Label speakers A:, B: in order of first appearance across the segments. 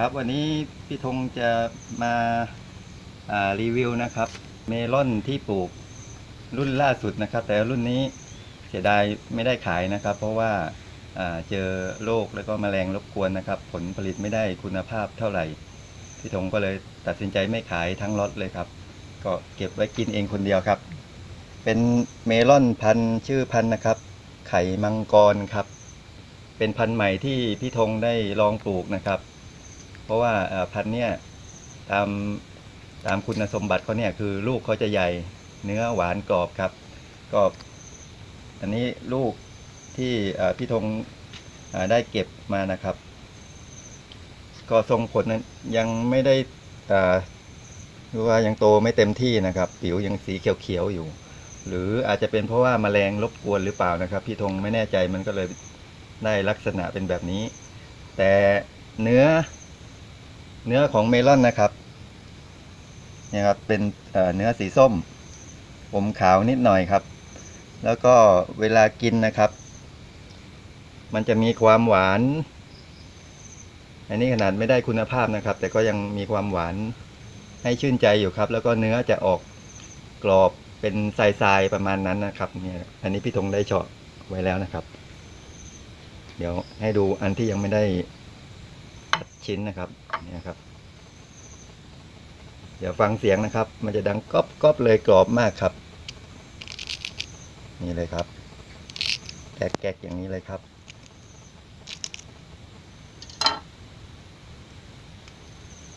A: ครับวันนี้พี่ธงจะมาารีวิวนะครับ เมลอนที่ปลูกรุ่นล่าสุดนะครับ แต่รุ่นนี้เสียดายไม่ได้ขายนะครับ เพราะว่าาเจอโรคแล้วก็แมลงรบกวนนะครับ ผลผลิตไม่ได้คุณภาพเท่าไหร่ พี่ธงก็เลยตัดสินใจไม่ขายทั้งล็อตเลยครับ ก็เก็บไว้กินเองคนเดียวครับ เป็นเมลอนพันชื่อพันนะครับ ไข่มังกรครับ เป็นพันธุ์ใหม่ที่พี่ธงได้ลองปลูกนะครับ เพราะว่าพันธุ์เนี่ยตามตามคุณสมบัติเขาเนี่ยคือลูกเขาจะใหญ่เนื้อหวานกรอบครับก็อันนี้ลูกที่พี่ธงได้เก็บมานะครับ ก็ทรงผลนั้นยังไม่ได้เอ่อคือว่ายังโตไม่เต็มที่นะครับ ผิวยังสีเขียวๆอยู่ หรืออาจจะเป็นเพราะว่าแมลงรบกวนหรือเปล่านะครับ พี่ธงไม่แน่ใจมันก็เลยได้ลักษณะเป็นแบบนี้ แต่เนื้อ เนื้อของเมลอนนะครับเนี่ยครับเป็นเเนื้อสีส้ม อมขาวนิดหน่อยครับ แล้วก็เวลากินนะครับ มันจะมีความหวาน อันนี้ขนาดไม่ได้คุณภาพนะครับ แต่ก็ยังมีความหวานให้ชื่นใจอยู่ครับ แล้วก็เนื้อจะออกกรอบเป็นทรายๆประมาณนั้นนะครับเนี่ยอันนี้พี่ธงได้เฉาะไว้แล้วนะครับ เดี๋ยวให้ดูอันที่ยังไม่ได้ตัดชิ้นนะครับ เนี่ยครับ เดี๋ยวฟังเสียงนะครับ มันจะดังก๊อบก๊อบเลยกรอบมากครับ นี่เลยครับแกกแกกอย่างนี้เลยครับ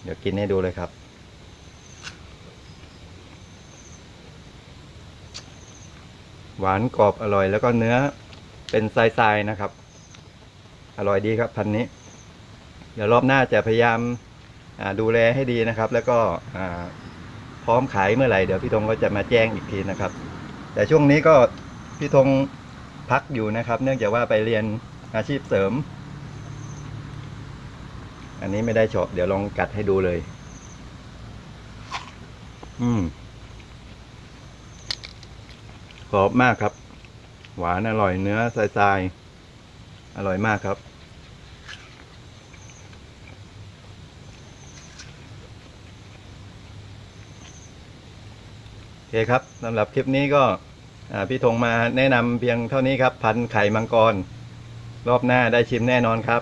A: เดี๋ยวกินให้ดูเลยครับ หวานกรอบอร่อยแล้วก็เนื้อเป็นทรายๆนะครับ อร่อยดีครับพันนี้ เดี๋ยวรอบหน้าจะพยายามดูแลให้ดีนะครับ แล้วก็พร้อมขายเมื่อไหร่เดี๋ยวพี่ธงก็จะมาแจ้งอีกทีนะครับ แต่ช่วงนี้ก็พี่ธงพักอยู่นะครับ เนื่องจากว่าไปเรียนอาชีพเสริม อันนี้ไม่ได้เฉาะเดี๋ยวลองกัดให้ดูเลย อืมกรอบมากครับ หวานอร่อยเนื้อทรายๆอร่อยมากครับ โอเคครับสำหรับคลิปนี้ก็พี่ธงมาแนะนำเพียงเท่านี้ครับ พันไข่มังกร รอบหน้าได้ชิมแน่นอนครับ